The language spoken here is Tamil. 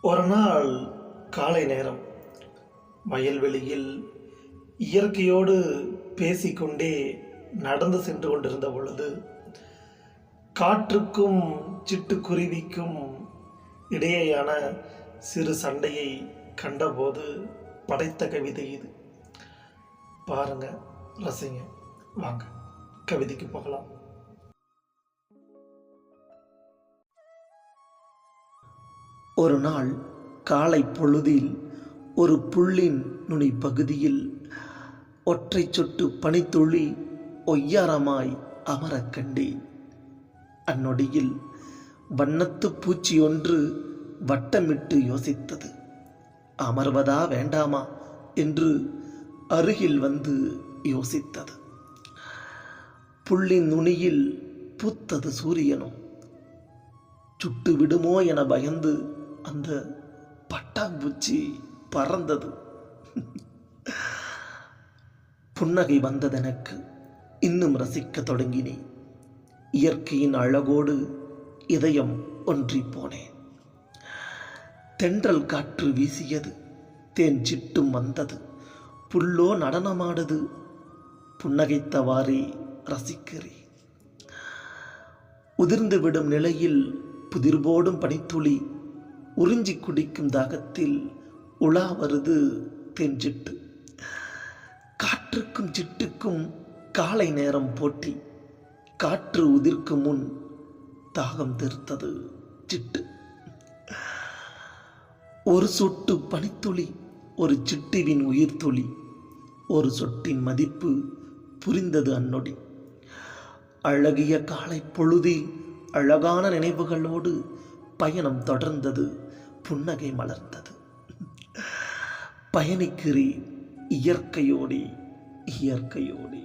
ஒரு நாள் காலை நேரம். வயல்வெளியில் இயற்கையோடு பேசிக்கொண்டே நடந்து சென்று கொண்டிருந்த பொழுது காற்றுக்கும் சிட்டுக்குருவிக்கும் இடையேயான சிறு சண்டையை கண்டபோது படைத்த கவிதை இது. பாருங்க ரசிங்க. வாங்க கவிதைக்கு போகலாம். ஒரு நாள் காலை பொழுதில் ஒரு புள்ளின் நுனி பகுதியில் ஒற்றை சொட்டு பனித்துளி ஒய்யாரமாய் அமரக் கண்டேன். அந்நொடியில் வண்ணத்து பூச்சி ஒன்று வட்டமிட்டு யோசித்தது. அமர்வதா வேண்டாமா என்று அருகில் வந்து யோசித்தது. புள்ளின் நுனியில் பூத்தது சூரியனும் சுட்டு விடுமோ என பயந்து அந்த பட்டாம்பூச்சி பறந்தது. புன்னகை வந்ததெனக்கு இன்னும் ரசிக்கத் தொடங்கினேன். இயற்கையின் அழகோடு இதயம் ஒன்றி போனேன். தென்றல் காற்று வீசியது தேன் சிட்டும் வந்தது. புல்லோ நடனமாடுது புன்னகைத்தவாறே ரசிக்கிறேன். உதிர்ந்து விடும் நிலையில் புதிர்போடும் பனித்துளி உறிஞ்சி குடிக்கும் தாகத்தில் உலா வருது தென்ஜிட்டு காற்றுக்கும் சிட்டுக்கும் காலை நேரம் போட்டி. காற்று உதிர்க்கும் முன் தாகம் தீர்த்தது சிட்டு ஒரு சொட்டு பனித்துளி ஒரு சிட்டுவின் உயிர் துளி. ஒரு சொட்டின் மதிப்பு புரிந்தது அந்நொடி அழகிய காலை பொழுதில் அழகான நினைவுகளோடு பயணம் தொடர்ந்தது புன்னகை மலர்ந்தது. பயணிக்கிறேன் இயற்கையோடி இயற்கையோடி.